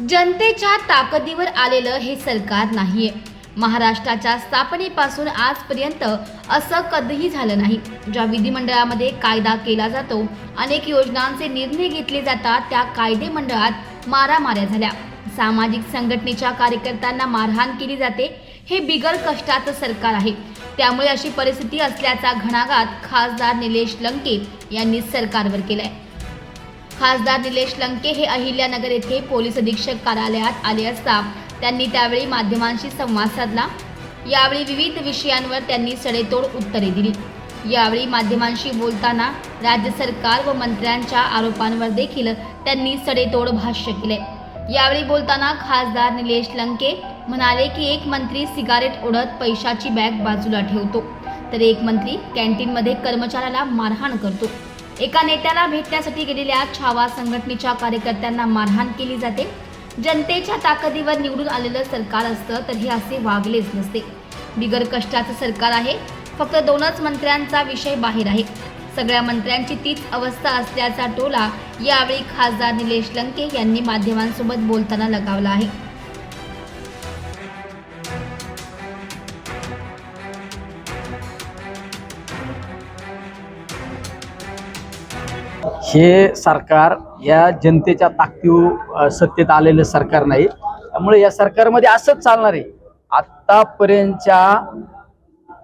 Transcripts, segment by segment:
जनतेच्या ताकदीवर आलेलं हे सरकार नाहीये. महाराष्ट्राच्या स्थापनेपासून आजपर्यंत असं कधीही झालं नाही. ज्या विधिमंडळामध्ये कायदा केला जातो अनेक योजनांचे निर्णय घेतले जातात त्या कायदे मंडळात मारामाऱ्या झाल्या. सामाजिक संघटनेच्या कार्यकर्त्यांना मारहाण केली जाते हे बिगर कष्टाचं सरकार आहे. त्यामुळे अशी परिस्थिती असल्याचा घणाघात खासदार निलेश लंके यांनी सरकारवर केलाय. खासदार निलेश लंके हे अहिल्यानगर येथे पोलीस अधीक्षक कार्यालयात आले असता त्यांनी त्यावेळी माध्यमांशी संवाद साधला. यावेळी विविध विषयांवर त्यांनी सडेतोड उत्तरे दिली. यावेळी माध्यमांशी बोलताना राज्य सरकार व मंत्र्यांच्या आरोपांवर देखील त्यांनी सडेतोड भाष्य केले. यावेळी बोलताना खासदार निलेश लंके म्हणाले की एक मंत्री सिगारेट ओढत पैशाची बॅग बाजूला ठेवतो तर एक मंत्री कॅन्टीनमध्ये कर्मचाऱ्याला मारहाण करतो. एका नेत्याला भेटण्यासाठी गेलेल्या छावा संघटनेच्या कार्यकर्त्यांना मारहाण केली जाते. जनतेच्या ताकदीवर निवडून आलेलं सरकार असतं तर हे असे वागलेच नसते. बिगर कष्टाचं सरकार आहे फक्त दोनच मंत्र्यांचा विषय बाहेर आहे. सगळ्या मंत्र्यांची तीच अवस्था असल्याचा टोला यावेळी खासदार निलेश लंके यांनी माध्यमांसोबत बोलताना लगावला आहे. हे सरकार या जनतेच्या ताकदीव सत्तेत आलेलं सरकार नाही. त्यामुळे या सरकारमध्ये असंच चालणार आहे. आतापर्यंतच्या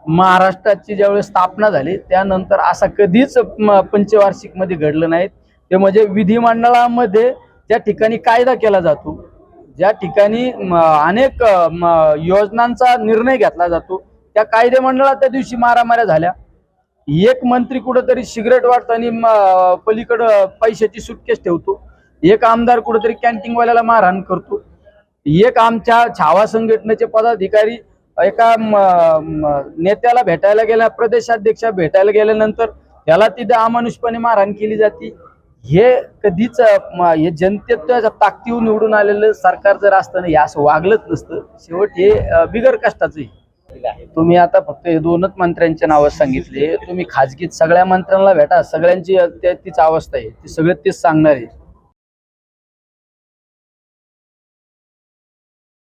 महाराष्ट्राची ज्यावेळेस स्थापना झाली त्यानंतर असा कधीच पंचवार्षिकमध्ये पंचवार्षिकमध्ये घडलं नाही. ते म्हणजे विधिमंडळामध्ये ज्या ठिकाणी कायदा केला जातो ज्या ठिकाणी अनेक म, योजनांचा निर्णय घेतला जातो त्या कायदे मंडळात त्या दिवशी मारामाऱ्या झाल्या. एक मंत्री कुठंतरी सिगरेट वाटताना पलीकडं पैशाची सुटकेस ठेवतो. एक आमदार कुठंतरी कॅन्टीनवाल्याला मारहाण करतो. एक आमच्या छावा संघटनेचे पदाधिकारी एका नेत्याला भेटायला गेल्या प्रदेशाध्यक्ष भेटायला गेल्यानंतर त्याला तिथे अमानुषपणे मारहाण केली जाते. हे कधीच हे जनतेच्या ताकदीवर निवडून आलेलं सरकार जर असतं ना हे असं वागलंच नसतं. शेवट हे बिगर कष्टाचं तुम्ही आता फक्त हे दोनच मंत्र्यांचे नाव सांगितले. तुम्ही खाजगीत सगळ्या मंत्र्यांना भेटा. सगळ्यांची तीच अवस्था आहे. ती सगळे तेच सांगणार आहे.